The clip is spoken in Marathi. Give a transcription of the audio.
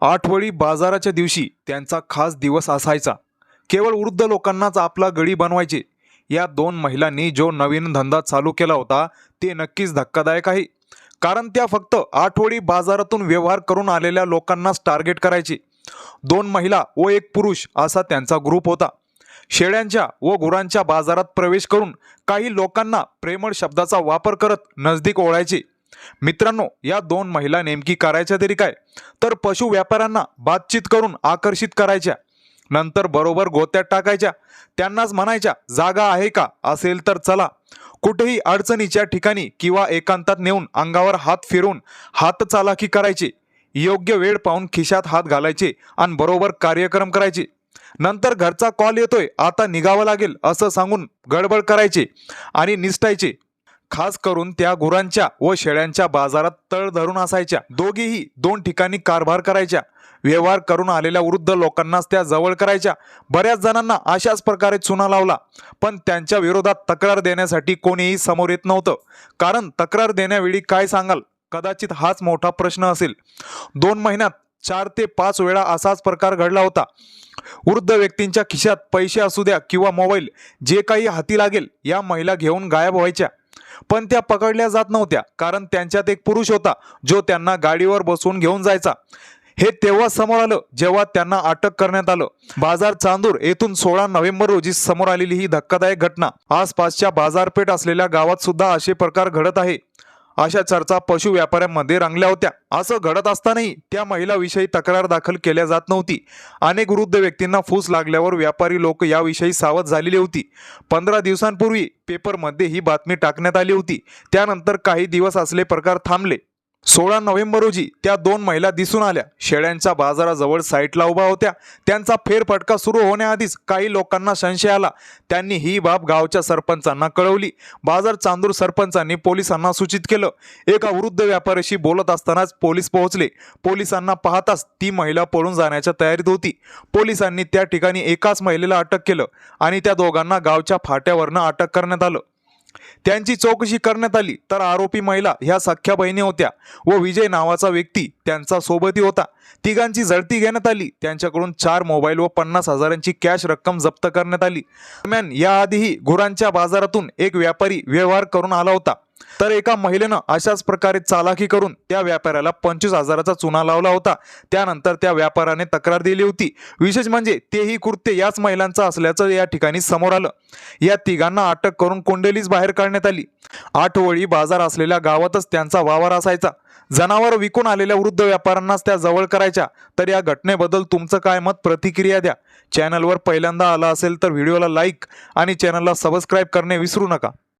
आठवडी बाजाराच्या दिवशी त्यांचा खास दिवस असायचा. केवळ वृद्ध लोकांनाच आपला गडी बनवायचे. या दोन महिलांनी जो नवीन धंदा चालू केला होता ते नक्कीच धक्कादायक आहे. कारण त्या फक्त आठवडी बाजारातून व्यवहार करून आलेल्या लोकांनाच टार्गेट करायचे. दोन महिला व एक पुरुष असा त्यांचा ग्रुप होता. शेळ्यांच्या व गुरांच्या बाजारात प्रवेश करून काही लोकांना प्रेमळ शब्दाचा वापर करत नजदीक ओळायचे. मित्रांनो या दोन महिला नेमकी करायच्या तरी काय? तर पशु व्यापाऱ्यांना बातचीत करून आकर्षित करायच्या. नंतर बरोबर गोत्यात टाकायच्या. त्यांनाच म्हणायच्या जागा आहे का? असेल तर चला. कुठेही अडचणीच्या ठिकाणी किंवा एकांतात नेऊन अंगावर हात फिरून हात चालाकी करायचे. योग्य वेळ पाहून खिशात हात घालायचे आणि बरोबर कार्यक्रम करायचे. नंतर घरचा कॉल येतोय आता निघावं लागेल असं सांगून गडबड करायचे आणि निसटायचे. खास करून त्या गुरांच्या व शेळ्यांच्या बाजारात तळ धरून असायच्या. दोघीही दोन ठिकाणी कारभार करायच्या. व्यवहार करून आलेल्या वृद्ध लोकांनाच त्या जवळ करायच्या. बऱ्याच जणांना अशाच प्रकारे चुना लावला. पण त्यांच्या विरोधात तक्रार देण्यासाठी कोणीही समोर येत नव्हतं. कारण तक्रार देण्यावेळी काय सांगाल? कदाचित हाच मोठा प्रश्न असेल. दोन महिन्यात चार ते पाच वेळा असाच प्रकार घडला होता. वृद्ध व्यक्तींच्या खिशात पैसे असू द्या किंवा मोबाईल जे काही हाती लागेल या महिला घेऊन गायब व्हायच्या. पण त्या पकडल्या जात नव्हत्या कारण त्यांच्यात एक पुरुष होता जो त्यांना गाडीवर बसवून घेऊन जायचा. हे तेव्हा समोर आलं जेव्हा त्यांना अटक करण्यात आलं. बाजार चांदूर येथून सोळा नोव्हेंबर रोजी समोर आलेली ही धक्कादायक घटना. आसपासच्या बाजारपेठ असलेल्या गावात सुद्धा असे प्रकार घडत आहे. अशा चर्चा पशु व्यापाऱ्यांमध्ये रंगल्या होत्या. असं घडत असतानाही त्या महिलाविषयी तक्रार दाखल केल्या जात नव्हती. अनेक वृद्ध व्यक्तींना फूस लागल्यावर व्यापारी लोक याविषयी सावध झालेली होती. पंधरा दिवसांपूर्वी पेपरमध्ये ही बातमी टाकण्यात आली होती. त्यानंतर काही दिवस असले प्रकार थांबले. सोळा नोव्हेंबर रोजी त्या दोन महिला दिसून आल्या. शेळ्यांच्या बाजाराजवळ साईटला उभा होत्या. त्यांचा फेरफटका सुरू होण्याआधीच काही लोकांना संशय आला. त्यांनी ही बाब गावच्या सरपंचांना कळवली. बाजार चांदूर सरपंचांनी पोलिसांना सूचित केलं. एका वृद्ध व्यापाऱ्याशी बोलत असतानाच पोलीस पोहोचले. पोलिसांना पाहताच ती महिला पळून जाण्याच्या तयारीत होती. पोलिसांनी त्या ठिकाणी एकाच महिलेला अटक केलं आणि त्या दोघांना गावच्या फाट्यावरनं अटक करण्यात आलं. त्यांची चौकशी करण्यात आली. तर आरोपी महिला ह्या सख्ख्या बहिणी होत्या व विजय नावाचा व्यक्ती त्यांचा सोबती होता. तिघांची जळती घेण्यात आली. त्यांच्याकडून चार मोबाईल व पन्नास हजारांची कॅश रक्कम जप्त करण्यात आली. दरम्यान याआधीही गुरांच्या बाजारातून एक व्यापारी व्यवहार करून आला होता. तर एका महिलेनं अशाच प्रकारे चालाकी करून त्या व्यापाऱ्याला पंचवीस हजाराचा चुना लावला होता. त्यानंतर त्या व्यापाऱ्याने तक्रार दिली होती. विशेष म्हणजे तेही कृत्य याच महिलांचं असल्याचं या ठिकाणी समोर आलं. या तिघांना अटक करून कोंडेलीच बाहेर काढण्यात आली. आठवळी बाजार असलेल्या गावातच त्यांचा वावर असायचा. जनावर विकून आलेल्या वृद्ध व्यापाऱ्यांनाच त्या जवळ करायच्या. तर या घटनेबद्दल तुमचं काय मत? प्रतिक्रिया द्या. चॅनलवर पहिल्यांदा आला असेल तर व्हिडिओला लाईक आणि चॅनलला सबस्क्राईब करणे विसरू नका.